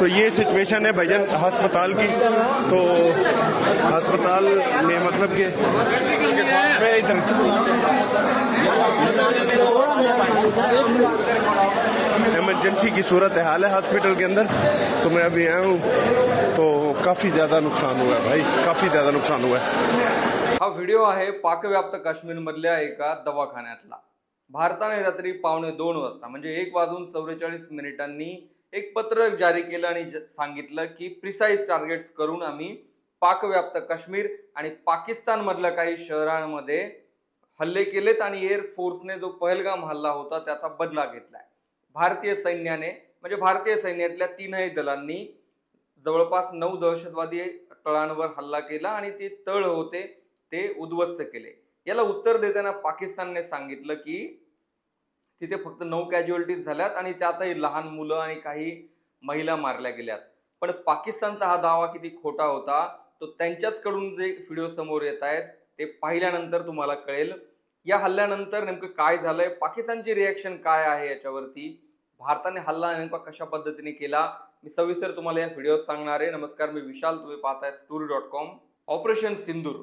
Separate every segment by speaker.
Speaker 1: तो ये सिचुएशन है भजन अस्पताल की। तो अस्पताल ने मतलब कि इधर इमरजेंसी की सूरत हाल है हॉस्पिटल के अंदर। तो मैं अभी आया हूँ तो काफ़ी ज़्यादा नुकसान हुआ है भाई, काफ़ी ज़्यादा नुकसान हुआ है।
Speaker 2: हा व्हिडिओ आहे पाकव्याप्त काश्मीरमधल्या एका दवाखान्यातला. भारताने रात्री पावणे दोन वाजता, म्हणजे एक वाजून चौवेचाळीस मिनिटांनी एक पत्रक जारी केलं आणि ज- सांगितलं की प्रिसाईज टार्गेट्स करून आम्ही पाकव्याप्त काश्मीर आणि पाकिस्तानमधल्या काही शहरांमध्ये हल्ले केलेत आणि एअर फोर्सने जो पहलगाम हल्ला होता त्याचा बदला घेतलाय. भारतीय सैन्याने म्हणजे भारतीय सैन्यातल्या तीनही दलांनी जवळपास नऊ दहशतवादी तळांवर हल्ला केला आणि ते तळ होते ते उद्ध्वस्त केले. याला उत्तर देताना पाकिस्तानने सांगितलं की तिथे फक्त नऊ कॅज्युअलिटीज झाल्यात आणि त्यातही लहान मुलं आणि काही महिला मारल्या गेल्यात. पण पाकिस्तानचा हा दावा किती खोटा होता तो त्यांच्याचकडून जे व्हिडिओ समोर येत आहेत ते पाहिल्यानंतर तुम्हाला कळेल. या हल्ल्यानंतर नेमकं काय झालंय? पाकिस्तानची रिॲक्शन काय आहे याच्यावरती? भारताने हल्ला नेमका कशा पद्धतीने केला? मी सविस्तर तुम्हाला या व्हिडिओत सांगणार आहे. नमस्कार मी विशाल. तुम्ही पाहताय story dot com operation Sindoor.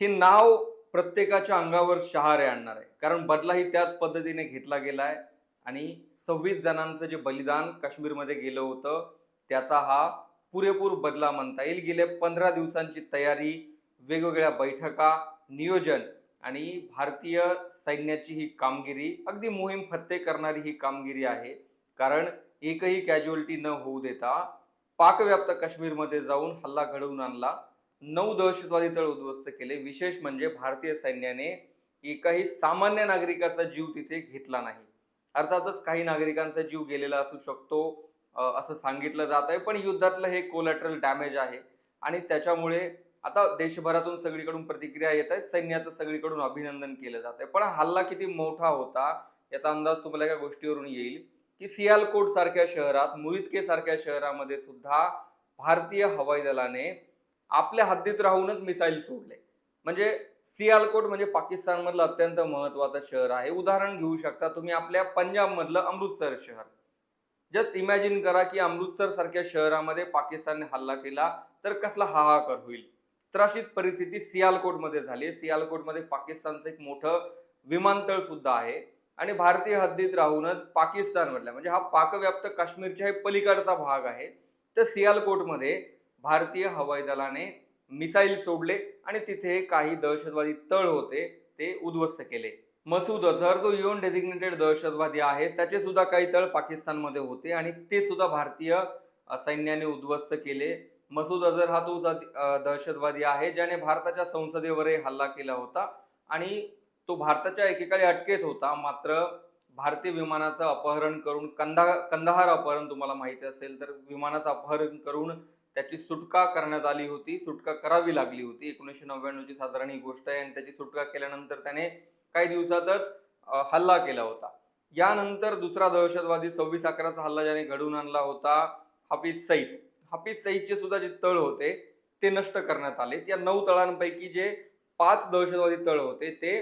Speaker 2: हे नाव प्रत्येकाच्या अंगावर शहारे आणणार आहे. कारण बदलाही त्याच पद्धतीने घेतला गेलाय. आणि सव्वीस जणांचं जे बलिदान काश्मीरमध्ये गेलं होतं त्याचा हा पुरेपूर बदला म्हणता येईल. गेल्या पंधरा दिवसांची तयारी वेगवेगळ्या बैठका नियोजन आणि भारतीय सैन्याची ही कामगिरी अगदी मोहीम फत्ते करणारी ही कामगिरी आहे. कारण एकही कॅज्युअलिटी न होऊ देता पाकव्याप्त काश्मीरमध्ये जाऊन हल्ला घडवून आणला. नऊ दहशतवादी तळ उद्ध्वस्त केले. विशेष म्हणजे भारतीय सैन्याने एकाही सामान्य नागरिकाचा जीव तिथे घेतला नाही. अर्थातच काही नागरिकांचा जीव गेलेला असू शकतो असं सांगितलं जात आहे. पण युद्धातलं हे कोलॅटरल डॅमेज आहे. आणि त्याच्यामुळे आता देशभरातून सगळीकडून प्रतिक्रिया येत आहेत. सैन्याचं सगळीकडून अभिनंदन केलं जात आहे. पण हल्ला किती मोठा होता याचा अंदाज तुम्हाला एका गोष्टीवरून येईल की सियालकोट सारख्या शहरात मुहितके सारख्या शहरामध्ये सुद्धा भारतीय हवाई दलाने आपल्या हद्दीत राहूनच मिसाईल सोडले. म्हणजे सियालकोट म्हणजे पाकिस्तानमधलं अत्यंत महत्वाचं शहर आहे. उदाहरण घेऊ शकता तुम्ही आपल्या पंजाबमधलं अमृतसर शहर. जस्ट इमॅजिन करा की अमृतसर सारख्या शहरामध्ये पाकिस्तानने हल्ला केला तर कसला हाहाकार होईल. तर अशीच परिस्थिती सियालकोटमध्ये झाली. सियालकोटमध्ये पाकिस्तानचं एक मोठं विमानतळ सुद्धा आहे. आणि भारतीय हद्दीत राहूनच पाकिस्तानमधल्या म्हणजे हा पाकव्याप्त काश्मीरच्या हे पलीकडचा भाग आहे. तर सियालकोटमध्ये भारतीय हवाई दलाने मिसाईल सोडले आणि तिथे काही दहशतवादी तळ होते ते उद्ध्वस्त केले. मसूद अझहर जो युएन डेझिग्नेटेड दहशतवादी आहे त्याचे सुद्धा काही तळ पाकिस्तानमध्ये होते आणि ते सुद्धा भारतीय सैन्याने उद्ध्वस्त केले. मसूद अझहर हा तोच दहशतवादी आहे ज्याने भारताच्या संसदेवरही हल्ला केला होता आणि तो भारताच्या एकेकाळी अटकेत होता. मात्र भारतीय विमानाचं अपहरण करून कंदा कंदाहार अपहरण तुम्हाला माहिती असेल तर विमानाचं अपहरण करून त्याची सुटका करण्यात आली होती सुटका करावी लागली होती. एकोणीसशे नव्याण्णवची साधारण ही गोष्ट आहे आणि त्याची सुटका केल्यानंतर त्याने काही दिवसातच हल्ला केला होता. यानंतर दुसरा दहशतवादी सव्वीस अकराचा हल्ला ज्याने घडवून आणला होता हाफिज सईद. हाफिज सईदचे सुद्धा जे तळ होते ते नष्ट करण्यात आले. या नऊ तळांपैकी जे पाच दहशतवादी तळ होते ते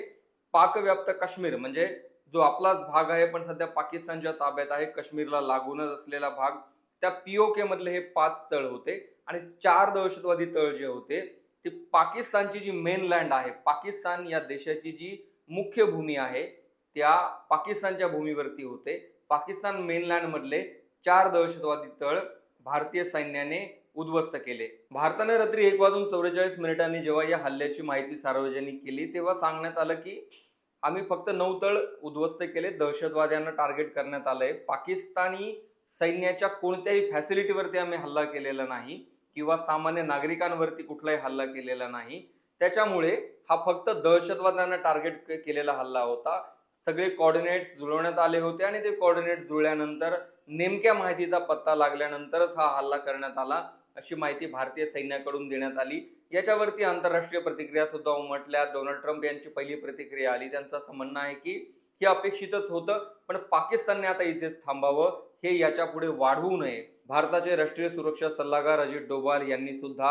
Speaker 2: पाकव्याप्त काश्मीर म्हणजे जो आपलाच भाग आहे पण सध्या पाकिस्तानच्या ताब्यात आहे. काश्मीरला लागूनच असलेला भाग त्या पीओके मधले हे पाच तळ होते आणि चार दहशतवादी तळ जे होते ते पाकिस्तानची जी मेन लँड आहे पाकिस्तान या देशाची जी मुख्य भूमी आहे त्या पाकिस्तानच्या भूमीवरती होते. पाकिस्तान मेनलँड मधले चार दहशतवादी तळ भारतीय सैन्याने उद्ध्वस्त केले. भारताने रात्री एक वाजून चौवेचाळीस मिनिटांनी जेव्हा या हल्ल्याची माहिती सार्वजनिक केली तेव्हा सांगण्यात आलं की आम्ही फक्त नऊ तळ उद्ध्वस्त केले दहशतवाद्यांना टार्गेट करण्यात आलंय. पाकिस्तानी सैन्याच्या कोणत्याही फॅसिलिटीवरती आम्ही हल्ला केलेला नाही किंवा सामान्य नागरिकांवरती कुठलाही हल्ला केलेला नाही. त्याच्यामुळे हा फक्त दहशतवाद्यांना टार्गेट केलेला हल्ला होता. सगळे कॉर्डिनेट्स जुळवण्यात आले होते आणि ते कॉर्डिनेट जुळल्यानंतर नेमक्या माहितीचा पत्ता लागल्यानंतरच हा हल्ला करण्यात आला अशी माहिती भारतीय सैन्याकडून देण्यात आली. याच्यावरती आंतरराष्ट्रीय प्रतिक्रिया सुद्धा उमटल्या. डोनाल्ड ट्रम्प यांची पहिली प्रतिक्रिया आली. त्यांचं असं म्हणणं आहे की हे अपेक्षितच होतं पण पाकिस्तानने आता इथेच थांबावं. हे याच्यापुढे वाढवू नये. भारताचे राष्ट्रीय सुरक्षा सल्लागार अजित डोभाल यांनी सुद्धा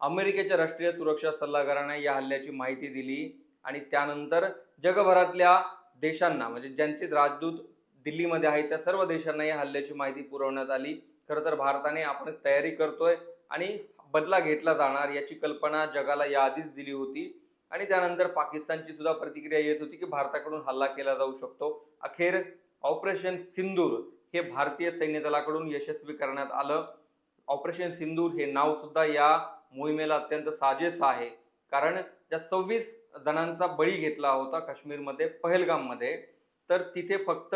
Speaker 2: अमेरिकेच्या राष्ट्रीय सुरक्षा सल्लागारांना या हल्ल्याची माहिती दिली आणि त्यानंतर जगभरातल्या देशांना म्हणजे ज्यांचे राजदूत दिल्लीमध्ये आहेत त्या सर्व देशांना या हल्ल्याची माहिती पुरवण्यात आली. खरं तर भारताने आपण तयारी करतोय आणि बदला घेतला जाणार याची कल्पना जगाला याआधीच दिली होती. आणि त्यानंतर पाकिस्तानची सुद्धा प्रतिक्रिया येत होती की भारताकडून हल्ला केला जाऊ शकतो. अखेर ऑपरेशन सिंदूर हे भारतीय सैन्य दलाकडून यशस्वी करण्यात आलं. ऑपरेशन सिंदूर हे नाव सुद्धा या मोहिमेला अत्यंत साजेस आहे. कारण ज्या सव्वीस जणांचा बळी घेतला होता काश्मीरमध्ये पहलगाममध्ये तर तिथे फक्त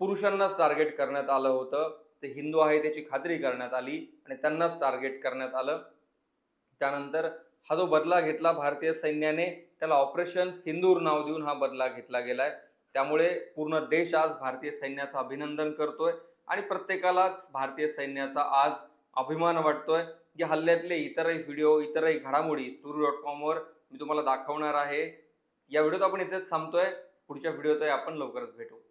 Speaker 2: पुरुषांनाच टार्गेट करण्यात आलं होतं. ते हिंदू आहे त्याची खात्री करण्यात आली आणि त्यांनाच टार्गेट करण्यात आलं. त्यानंतर हा जो बदला घेतला भारतीय सैन्याने त्याला ऑपरेशन सिंदूर नाव देऊन हा बदला घेतला गेलाय. त्यामुळे पूर्ण देश आज भारतीय सैन्याचं अभिनंदन करतोय आणि प्रत्येकालाच भारतीय सैन्याचा आज अभिमान वाटतोय या हल्ल्यातले इतरही व्हिडिओ इतरही घडामोडी तुरू डॉट कॉमवर मी तुम्हाला दाखवणार आहे. या व्हिडिओत आपण इथेच थांबतोय. पुढच्या व्हिडिओतही आपण लवकरच भेटू.